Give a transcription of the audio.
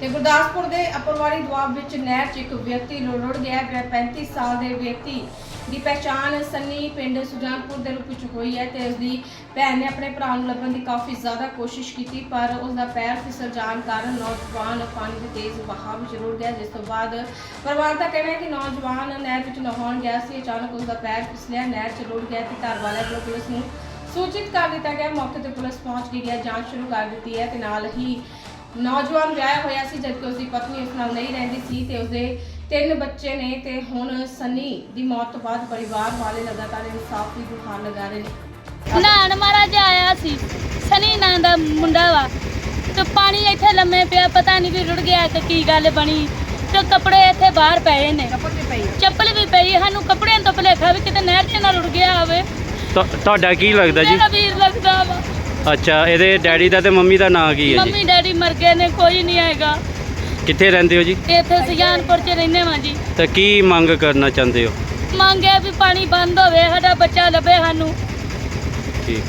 ਤੇ ਗੁਰਦਾਸਪੁਰ ਦੇ ਅਪਰਵਾੜੀ ਦੁਆਬ ਵਿੱਚ ਨਹਿਰ 'ਚ ਇੱਕ ਵਿਅਕਤੀ ਰੁੜ ਗਿਆ ਹੈ। 35 ਸਾਲ ਦੇ ਵਿਅਕਤੀ ਦੀ ਪਛਾਣ ਸੰਨੀ ਪਿੰਡ ਸੁਜਾਨਪੁਰ ਦੇ ਰੂਪ ਵਿੱਚ ਹੋਈ ਹੈ ਤੇ ਉਸ ਦੀ ਭੈਣ ਨੇ ਆਪਣੇ ਭਰਾ ਨੂੰ ਲੱਭਣ ਦੀ ਕਾਫੀ ਜ਼ਿਆਦਾ ਕੋਸ਼ਿਸ਼ ਕੀਤੀ, ਪਰ ਉਸ ਦਾ ਪੈਰ ਫਿਸਲ ਜਾਣ ਕਾਰਨ ਨੌਜਵਾਨ ਪਾਣੀ ਦੇ ਤੇਜ਼ ਵਹਾਅ ਵਿੱਚ ਰੁੜ ਗਿਆ, ਜਿਸ ਤੋਂ ਬਾਅਦ ਪਰਿਵਾਰ ਦਾ ਕਹਿਣਾ ਹੈ ਕਿ ਨੌਜਵਾਨ ਨਹਿਰ ਵਿੱਚ ਨਹਾਉਣ ਗਿਆ ਸੀ। ਅਚਾਨਕ ਉਸ ਦਾ ਪੈਰ ਫਿਸਲਿਆ ਨਹਿਰ 'ਚ ਰੁੜ ਗਿਆ ਤੇ ਘਰ ਵਾਲਿਆਂ ਵੱਲੋਂ ਪੁਲਿਸ ਨੂੰ ਸੂਚਿਤ ਕਰ ਦਿੱਤਾ ਗਿਆ, ਮੌਕੇ ਤੇ ਪੁਲਿਸ ਪਹੁੰਚ ਗਈ ਹੈ, ਜਾਂਚ ਸ਼ੁਰੂ ਕਰ ਦਿੱਤੀ ਹੈ ਤੇ ਨਾਲ ਹੀ ਨੌਜਵਾਨ ਵਿਆਹਿਆ ਹੋਇਆ ਸੀ ਜਦਕਿ ਉਸ ਦੀ ਪਤਨੀ ਉਸ ਨਾਲ ਨਹੀਂ ਰਹਿੰਦੀ ਸੀ ਤੇ ਉਸਦੇ ਤਿੰਨ ਬੱਚੇ ਨੇ ਤੇ ਹੁਣ ਸਨੀ ਦੀ ਮੌਤ ਤੋਂ ਬਾਅਦ ਪਰਿਵਾਰ ਵਾਲੇ ਲਗਾਤਾਰ ਇਨਸਾਫ ਦੀ ਗੁਹਾਰ ਲਗਾ ਰਹੇ ਨੇ। ਨਾਨ ਮਹਾਰਾਜ ਆਇਆ ਸੀ। ਸਨੀ ਨਾਂ ਦਾ ਮੁੰਡਾ ਵਾ। ਤੇ ਪਾਣੀ ਇੱਥੇ ਲੰਮੇ ਪਿਆ ਪਤਾ ਨਹੀਂ ਵੀ ਰੁੜ ਗਿਆ ਕਿ ਕੀ ਗੱਲ ਬਣੀ। ਤੇ ਕੱਪੜੇ ਇੱਥੇ ਬਾਹਰ ਪਏ ਨੇ। ਚੱਪਲ ਵੀ ਪਈ ਸਾਨੂੰ ਕੱਪੜਿਆਂ ਤੋਂ ਭੁਲੇਖਾ ਵੀ ਕਿਤੇ ਨਹਿਰ 'ਚ ਨਾ ਰੁੜ ਗਿਆ ਹੋਵੇ। ਤੁ- ਤੁਹਾਡਾ ਕੀ ਲੱਗਦਾ ਜੀ? ਮੇਰਾ ਵੀਰ ਲੱਗਦਾ ਵਾ। ਅੱਛਾ ਇਹਦੇ ਡੈਡੀ ਦਾ ਤੇ ਮੰਮੀ ਦਾ ਨਾਂ ਕੀ ਹੈ ਜੀ? ਮੰਮੀ ਡੈਡੀ ਮਰ ਗਏ ਨੇ ਕੋਈ ਨਹੀਂ ਹੈਗਾ ਕਿੱਥੇ ਰਹਿੰਦੇ ਹੋ ਜੀ? ਇੱਥੇ ਸੁਜਾਨਪੁਰ 'ਚ ਰਹਿੰਦੇ ਵਾਂ ਜੀ। ਤਾਂ ਕੀ ਮੰਗ ਕਰਨਾ ਚਾਹੁੰਦੇ ਹੋ? ਮੰਗਿਆ ਵੀ ਪਾਣੀ ਬੰਦ ਹੋਵੇ ਸਾਡਾ ਬੱਚਾ ਲੱਭੇ ਸਾਨੂੰ। ਠੀਕ।